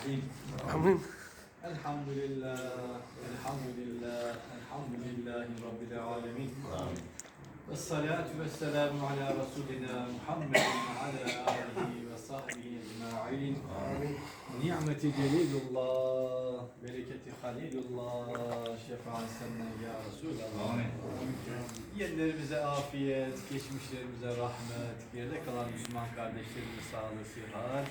الرحيم Amin. الحمد لله الحمد لله الحمد لله رب العالمين والصلاة والسلام على رسولنا محمد وعلى آله وصحبه أجمعين نعمة جليل الله بركة خليل الله شفاعة سنة يا رسول الله Yerlerimize afiyet, geçmişlerimize rahmet, geride kalan Müslüman kardeşlerimize sağlık, sıhhat,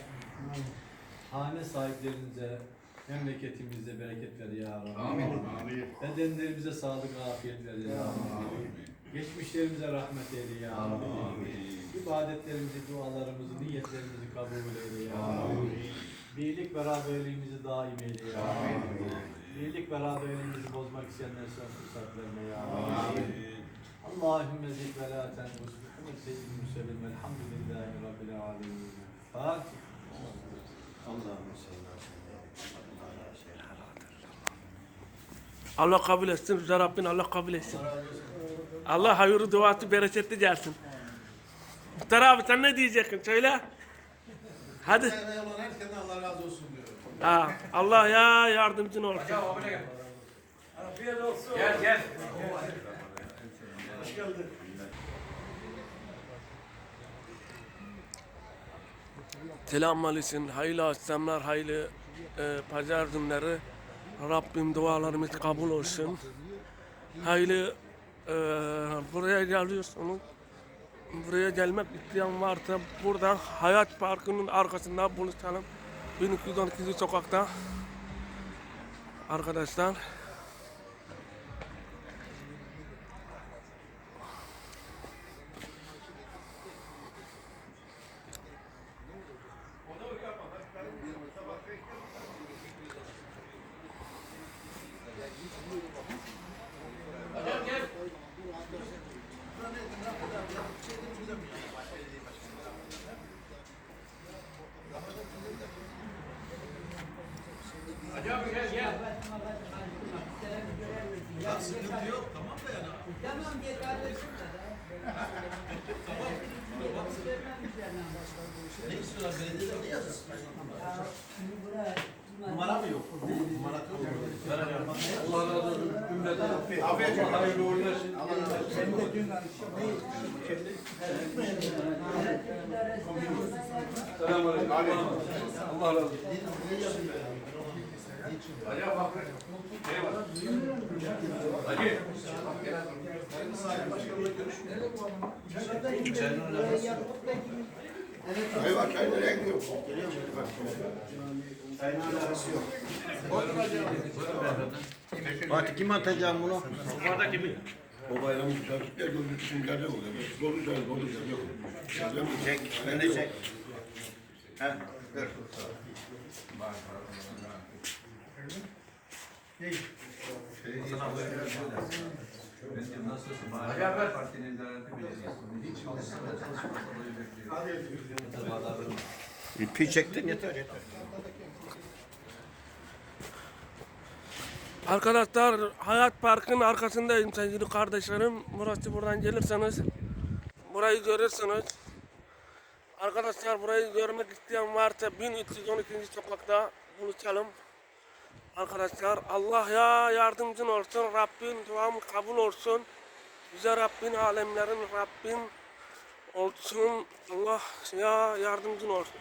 hane sahiplerimize, memleketimizde bereket ver ya Rabbi. Amin. Bedenlerimize sağlık, afiyet ver ya Rabbi. Geçmişlerimize rahmet eyle ya Rabbi. İbadetlerimizi, dualarımızı, niyetlerimizi kabul eyle ya Rabbi. Birlik beraberliğimizi daim eyle ya Rabbi. Birlik beraberliğimizi bozmak isteyenler sen fırsat verme ya Rabbi. Allahümme zik ve la tenbus. Muhammed seyyidil müsellim. Elhamdülillahi Rabbil alemin. Fatiha. Allah kabul etsin. Yüce Rabbin Allah kabul etsin. Allah hayırlı duası bereketli gelsin. Muhtar abi sen ne diyeceksin? Söyle. Hadi. Allah razı olsun diyorum. Ha, Allah ya yardımcın olsun. Gel gel. Selamünaleyküm. Hayırlı akşamlar, hayırlı e, pazar günleri. Rabbim dualarımız kabul olsun. Hayırlı e, buraya geliyorsunuz. Buraya gelmek isteyen varsa buradan Hayat Parkı'nın arkasında buluşalım. 1212. sokakta. Arkadaşlar. Hadi abi gel gel. Ya sıkıntı yok tamam da yani. Tamam yeterli. Ne istiyorlar belediyede ne yazıyorsun? Numara mı yok? Numara yok. Allah razı olsun. Cümleten Afiyet olsun. hayırlı uğurlu Selamünaleyküm. Allah razı olsun. Abi bak. Şey var. Hadi. Hayvan çay nereye gidiyor? Fatih kim atacağım bunu? Bardak gibi. O bayramın çarşıda gözü şimdilerde oluyor. Dolu çay, dolu çay yok. Çek, ben de çek. He, dur. İpi çektin yeter yeter. Arkadaşlar Hayat Parkı'nın arkasındayım sevgili kardeşlerim. Burası buradan gelirseniz burayı görürsünüz. Arkadaşlar burayı görmek isteyen varsa 1312. sokakta buluşalım. Arkadaşlar Allah ya yardımcın olsun. Rabbin duam kabul olsun. Bize Rabbin alemlerin Rabbin olsun. Allah ya yardımcın olsun.